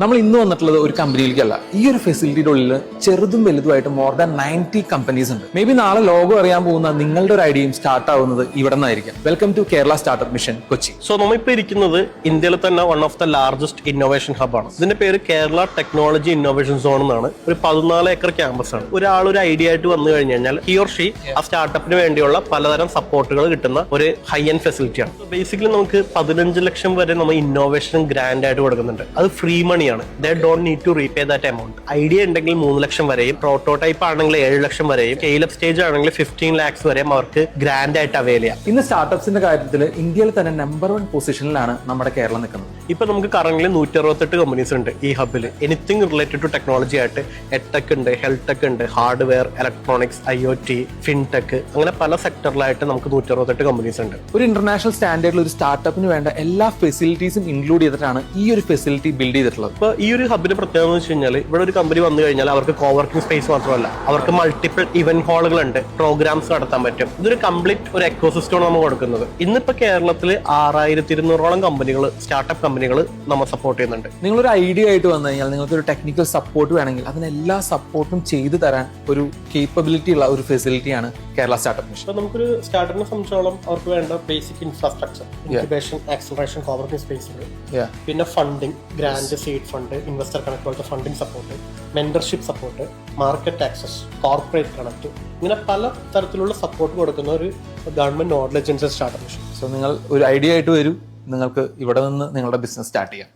നമ്മൾ ഇന്ന് വന്നിട്ടുള്ളത് ഒരു കമ്പനിയിലേക്കല്ല. ഈ ഒരു ഫെസിലിറ്റിയുടെ ഉള്ളിൽ ചെറുതും വലുതുമായിട്ട് മോർ ദാൻ നയന്റി കമ്പനീസ് ഉണ്ട്. മേ ബി നാളെ ലോകം അറിയാൻ പോകുന്ന നിങ്ങളുടെ ഒരു ഐഡിയയും സ്റ്റാർട്ട് ആവുന്നത് ഇവിടെ നിന്നായിരിക്കും. Welcome to Kerala startup mission Kochi so നമ്മളിപ്പോൾ ഇരിക്കുന്നത് ഇന്ത്യയിലെ തന്നെ one of the largest innovation ഹബ്ബാണ് ഇതിന്റെ പേര് കേരള ടെക്നോളജി ഇന്നോവേഷൻ സോൺ എന്നാണ്. ഒരു പതിനാല് ഏക്കർ ക്യാമ്പസ് ആണ്. ഒരാൾ ഒരു ഐഡിയ ആയിട്ട് വന്നു കഴിഞ്ഞു കഴിഞ്ഞാൽ ഹി ഓർ ഷീ ആ സ്റ്റാർട്ടപ്പിന് വേണ്ടിയുള്ള പലതരം സപ്പോർട്ടുകൾ കിട്ടുന്ന ഒരു ഹൈ എൻഡ് ഫെസിലിറ്റിയാണ് ബേസിക്കലി നമുക്ക് പതിനഞ്ച് ലക്ഷം വരെ നമ്മൾ ഇന്നോവേഷൻ ഗ്രാൻഡ് ആയിട്ട് കൊടുക്കുന്നുണ്ട്. അത് ഫ്രീ മണിയാണ് they don't need to repay that amount idea ഉണ്ടെങ്കിൽ മൂന്ന് ലക്ഷം വരെയും പ്രോട്ടോടൈപ്പ് ആണെങ്കിൽ ഏഴ് ലക്ഷം വരെയും സ്കെയിലപ്പ് സ്റ്റേജ് ആണെങ്കിൽ ഫിഫ്റ്റീൻ ലാക്സ് വരെയും അവർക്ക് ഗ്രാൻഡ് ആയിട്ട് അവൈൽ ചെയ്യാം. ഇന്ന് സ്റ്റാർട്ടപ്സിന്റെ കാര്യത്തിൽ ഇന്ത്യയിൽ തന്നെ നമ്പർ വൺ പൊസിഷനിലാണ് നമ്മുടെ കേരളം നിൽക്കുന്നത്. ഇപ്പൊ നമുക്ക് കറന്റ് നൂറ്റി അറുപത്തെട്ട് കമ്പനീസ് ഉണ്ട് ഈ ഹബിൽ എനിത്തിങ് റിലേറ്റഡ് ടു ടെക്നോളജി ആയിട്ട് എടെക് ഉണ്ട് ഹെൽത്ത് ടെക് ഉണ്ട് hardware electronics I O T fintech അങ്ങനെ പല സെക്ടറിലായിട്ട് നമുക്ക് നൂറ്റി അറുപത്തെട്ട് കമ്പനീസ് ഉണ്ട്. ഒരു ഇന്റർനാഷണൽ സ്റ്റാൻഡേർഡിൽ ഒരു സ്റ്റാർട്ടപ്പിന് വേണ്ട എല്ലാ ഫെസിലിറ്റീസും ഇൻക്ലൂഡ് ചെയ്തിട്ടാണ് ഈ ഒരു ഫെസിലിറ്റി ബിൽഡ് ചെയ്തിട്ടുള്ളത്. ഇപ്പൊ ഈ ഒരു ഹബിന്റെ പ്രത്യേകത എന്ന് വെച്ച് കഴിഞ്ഞാൽ ഇവിടെ ഒരു കമ്പനി വന്നു കഴിഞ്ഞാൽ അവർക്ക് കോവർക്കിംഗ് സ്പേസ് മാത്രമല്ല. അവർക്ക് മൾട്ടിപ്പിൾ ഇവന്റ് ഹാളുകൾ ഉണ്ട് പ്രോഗ്രാംസ് നടത്താൻ പറ്റും. ഇതൊരു കംപ്ലീറ്റ് ഒരു എക്കോസിസ്റ്റമാണ് നമ്മൾ കൊടുക്കുന്നത്. ഇന്നിപ്പോ കേരളത്തിൽ ആറായിരത്തി ഇരുന്നൂറോളം കമ്പനികൾ സ്റ്റാർട്ടപ്പ് കമ്പനികൾ നമ്മൾ സപ്പോർട്ട് ചെയ്യുന്നുണ്ട്. നിങ്ങളൊരു ഐഡിയ ആയിട്ട് വന്നു കഴിഞ്ഞാൽ നിങ്ങൾക്ക് ഒരു ടെക്നിക്കൽ സപ്പോർട്ട് വേണമെങ്കിൽ അതിന് എല്ലാ സപ്പോർട്ടും ചെയ്തു തരാൻ ഒരു കേപ്പബിലിറ്റി ഉള്ള ഒരു ഫെസിലിറ്റിയാണ് കേരള സ്റ്റാർട്ടപ്പ് മിഷൻ നമുക്കൊരു സ്റ്റാർട്ടപ്പിനെ സംബന്ധിച്ചോളം അവർക്ക് വേണ്ട basic infrastructure incubation acceleration coworking space പിന്നെ funding grant seed fund investor connect പോലത്തെ funding support mentorship support market access corporate connect ഇങ്ങനെ പല തരത്തിലുള്ള സപ്പോർട്ട് കൊടുക്കുന്ന ഒരു government nodal agency startup mission so നിങ്ങൾ ഒരു ഐഡിയ ആയിട്ട് വരൂ. നിങ്ങൾക്ക് ഇവിടെ നിന്ന് നിങ്ങളുടെ ബിസിനസ് സ്റ്റാർട്ട് ചെയ്യാം.